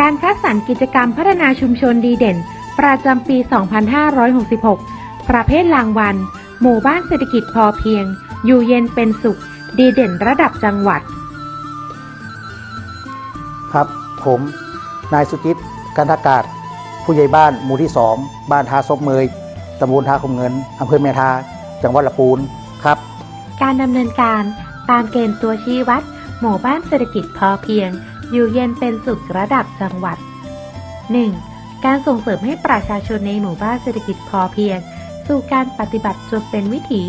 การคัดสรรกิจกรรมพัฒนาชุมชนดีเด่น ประจำปี 2566 ประเภทรางวัล หมู่บ้านเศรษฐกิจพอเพียง อยู่เย็นเป็นสุข ดีเด่นระดับจังหวัด ครับผม นายสุจิตกันทากาศ ผู้ใหญ่บ้านหมู่ที่ 2 บ้านทาซบเมยตำบลทาคมเงินอำเภอแม่ทา จังหวัดลำพูนครับ การดำเนินการตามเกณฑ์ตัวชี้วัด หมู่บ้านเศรษฐกิจพอเพียง อยู่เย็นเป็นสุขระดับจังหวัด 1. การส่งเสริมให้ประชาชนในหมู่บ้านเศรษฐกิจพอเพียง สู่การปฏิบัติจนเป็นวิถี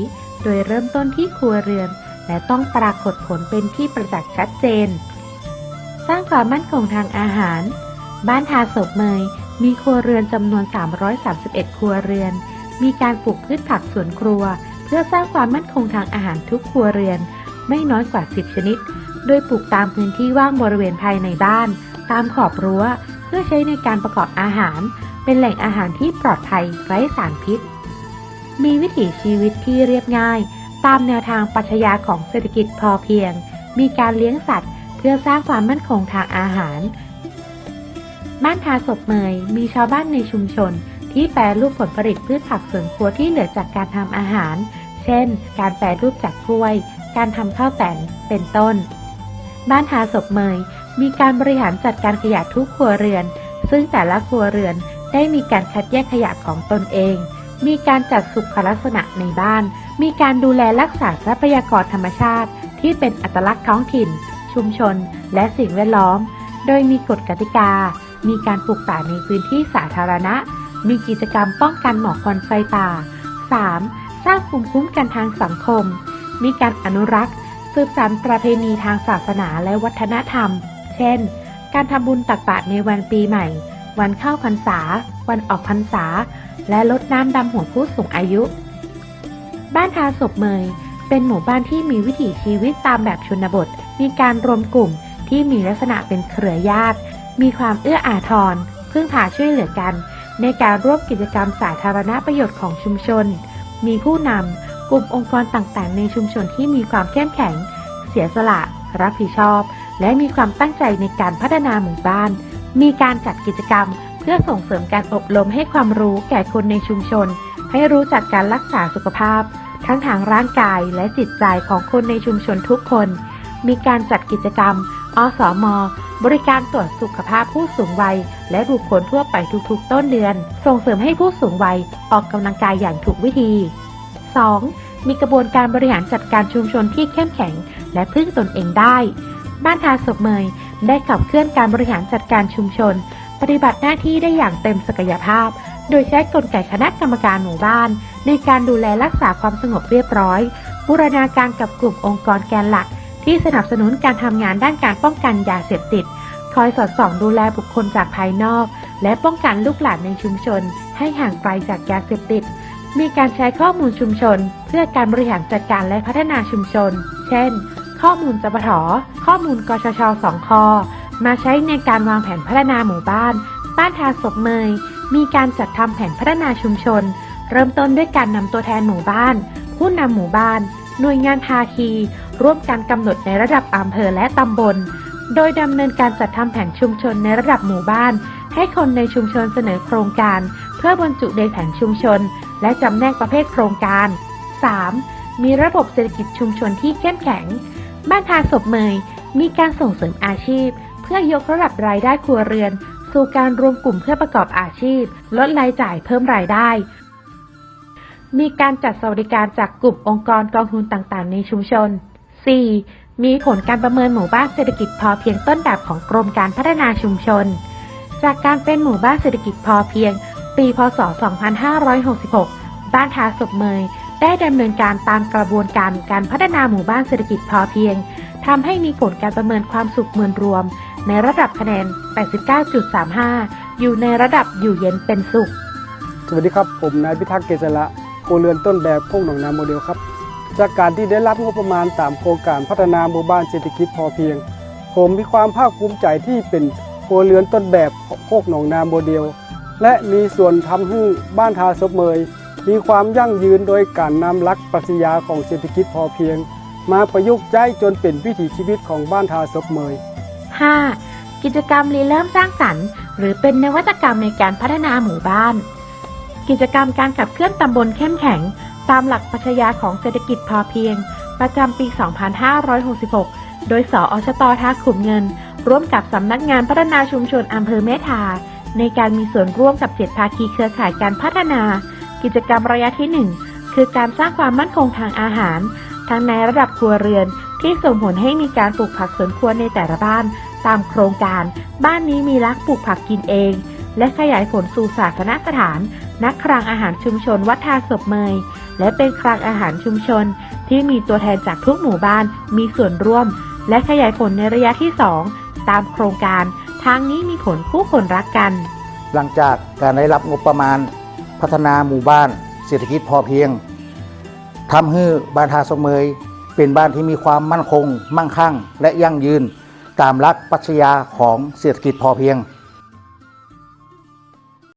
โดยเริ่มต้นที่ครัวเรือน และต้องปรากฏผลเป็นที่ประจักษ์ชัดเจน สร้างความมั่นคงทางอาหาร บ้านทาศพเมยมีครัวเรือนจำนวน 331 ครัวเรือน มีการปลูกพืชผักสวนครัว เพื่อสร้างความมั่นคงทางอาหารทุกครัวเรือน ไม่น้อยกว่า 10 ชนิด โดยปลูกตามพื้นที่ว่างบริเวณภายในบ้าน ตามขอบรั้ว เพื่อใช้ในการประกอบอาหาร เป็นแหล่งอาหารที่ปลอดภัยไร้สารพิษ มีวิถีชีวิตที่เรียบง่าย ตามแนวทางปรัชญาของเศรษฐกิจพอเพียง มีการเลี้ยงสัตว์ เพื่อสร้างความมั่นคงทางอาหาร บ้านทาศพเมยมีชาวบ้านในชุมชน ที่แปรรูปผลผลิตพืชผักสวนครัวที่เหลือจากการทำอาหาร เช่น การแปรรูปจากกล้วยการทำข้าวแตนเป็นต้น บ้านทาศพเมย มีการบริหารจัดการขยะทุกครัวเรือน ซึ่งแต่ละครัวเรือนได้มีการคัดแยกขยะของตนเอง มีการจัดสุขลักษณะในบ้าน มีการดูแลรักษาทรัพยากรธรรมชาติ ที่เป็นอัตลักษณ์ท้องถิ่น ชุมชน และสิ่งแวดล้อม โดยมีกฎกติกา มีการปลูกป่าในพื้นที่สาธารณะ มีกิจกรรมป้องกันหมอกควันไฟป่า 3. สร้างภูมิคุ้มกันทางสังคม มีการอนุรักษ์ สืบสานประเพณีทางศาสนาและวัฒนธรรม เช่น การทำบุญตักบาตรในวันปีใหม่ วันเข้าพรรษา วันออกพรรษา และลดน้ำดำหัวผู้สูงอายุ บ้านทาศพเมย เป็นหมู่บ้านที่มีวิถีชีวิตตามแบบชนบท มีการรวมกลุ่มที่มีลักษณะเป็นเครือญาติ มีความเอื้ออาทร พึ่งพาช่วยเหลือกัน ในการร่วมกิจกรรมสาธารณประโยชน์ของชุมชน มีผู้นำกลุ่มองค์กรต่างๆ ในชุมชนที่มีความเข้มแข็ง สียสละ รับผิดชอบ และมีความตั้งใจในการพัฒนาหมู่บ้าน มีการจัดกิจกรรม เพื่อส่งเสริมการอบรมให้ความรู้แก่คนในชุมชน ให้รู้จักการรักษาสุขภาพ ทั้งทางร่างกายและจิตใจของคนในชุมชนทุกคน มีการจัดกิจกรรม อสมบริการตรวจสุขภาพผู้สูงวัย และบุคคลทั่วไปทุกๆ ต้นเดือน ส่งเสริมให้ผู้สูงวัยออกกำลังกายอย่างถูกวิธี 2. มีกระบวนการบริหารจัดการชุมชนที่เข้มแข็ง และพึ่งตนเองได้ บ้านทาศพเมยได้ขับเคลื่อนการบริหารจัดการชุมชน ปฏิบัติหน้าที่ได้อย่างเต็มศักยภาพ โดยใช้กลไกคณะกรรมการหมู่บ้าน ในการดูแลรักษาความสงบเรียบร้อย บูรณาการกับกลุ่มองค์กรแกนหลัก ที่สนับสนุนการทำงานด้านการป้องกันยาเสพติด คอยสอดส่องดูแลบุคคลจากภายนอก และป้องกันลูกหลานในชุมชน ให้ห่างไกลจากยาเสพติดมีการใช้ข้อมูลชุมชน เพื่อการบริหารจัดการและพัฒนาชุมชน เช่น ข้อมูลจปทข้อมูลกชชสองคอมาใช้ในการวางแผนพัฒนาหมู่บ้าน บ้านทาศพเมย มีการจัดทำแผนพัฒนาชุมชน เริ่มต้นด้วยการนำตัวแทนหมู่บ้าน ผู้นำหมู่บ้าน หน่วยงานภาคี ร่วมการกำหนดในระดับอำเภอและตำบล โดยดำเนินการจัดทำแผนชุมชนในระดับหมู่บ้าน ให้คนในชุมชนเสนอโครงการ เพื่อบรรจุในแผนชุมชน และจำแนกประเภทโครงการ 3. มีระบบเศรษฐกิจชุมชนที่เข้มแข็ง บ้านทาศพเมยมีการส่งเสริมอาชีพ เพื่อยกระดับรายได้ครัวเรือน สู่การรวมกลุ่มเพื่อประกอบอาชีพ ลดรายจ่ายเพิ่มรายได้ มีการจัดสวัสดิการจากกลุ่มองค์กรกองทุนต่างๆ ในชุมชน 4. มีผลการประเมินหมู่บ้านเศรษฐกิจพอเพียงต้นแบบของกรมการพัฒนาชุมชน จากการเป็นหมู่บ้านเศรษฐกิจพอเพียง ปี พศ 2566 บ้านทาศพเมย ได้ดำเนินการตามกระบวนการการพัฒนาหมู่บ้านเศรษฐกิจพอเพียงทำให้มีผลการประเมินความสุขมวลรวม ในระดับคะแนน 89.35 อยู่ในระดับอยู่เย็นเป็นสุข สวัสดีครับ ผมนายพิทักษ์เกษละโคเรือนต้นแบบโคกหนองนาโมเดลครับ จากการที่ได้รับงบประมาณตามโครงการพัฒนาหมู่บ้านเศรษฐกิจพอเพียง ผมมีความภาคภูมิใจที่เป็นโคเรือนต้นแบบโคกหนองนาโมเดล และมีส่วนทำให้บ้านทาซบเมย มีความยั่งยืนโดยการนำหลักปรัชญาของเศรษฐกิจพอเพียง มาประยุกต์ใช้จนเป็นวิถีชีวิตของบ้านทาซบเมย 5. กิจกรรมรีเริ่มสร้างสรรค์ หรือเป็นนวัตกรรมในการพัฒนาหมู่บ้าน กิจกรรมการขับเคลื่อนตำบลเข้มแข็ง ตามหลักปรัชญาของเศรษฐกิจพอเพียง ประจำปี 2566 โดยสออชตท่าขุมเงิน ร่วมกับสำนักงานพัฒนาชุมชนอำเภอเมทาในการมีส่วนร่วมกับเจ็ดภาคีเครือข่ายการพัฒนา กิจกรรมระยะที่ 1 คือการสร้างความมั่นคงทางอาหาร ทั้งในระดับครัวเรือนที่ส่งผลให้มีการปลูกผักสวนครัวในแต่ละบ้าน ตามโครงการ บ้านนี้มีรักปลูกผักกินเอง และขยายผลสู่ศาสนสถาน นักคลังอาหารชุมชนวัดทาศพเมย และเป็นคลังอาหารชุมชน ที่มีตัวแทนจากทุกหมู่บ้าน มีส่วนร่วม และขยายผลในระยะที่ 2 ตามโครงการ ทางนี้มีผลผู้คนรักกัน หลังจากการได้รับงบประมาณ พัฒนาหมู่บ้านเศรษฐกิจพอเพียงทำให้บ้านทาสเมยเป็นบ้านที่มีความมั่นคง มั่งคั่ง และยั่งยืน ตามหลักปรัชญาของเศรษฐกิจพอเพียง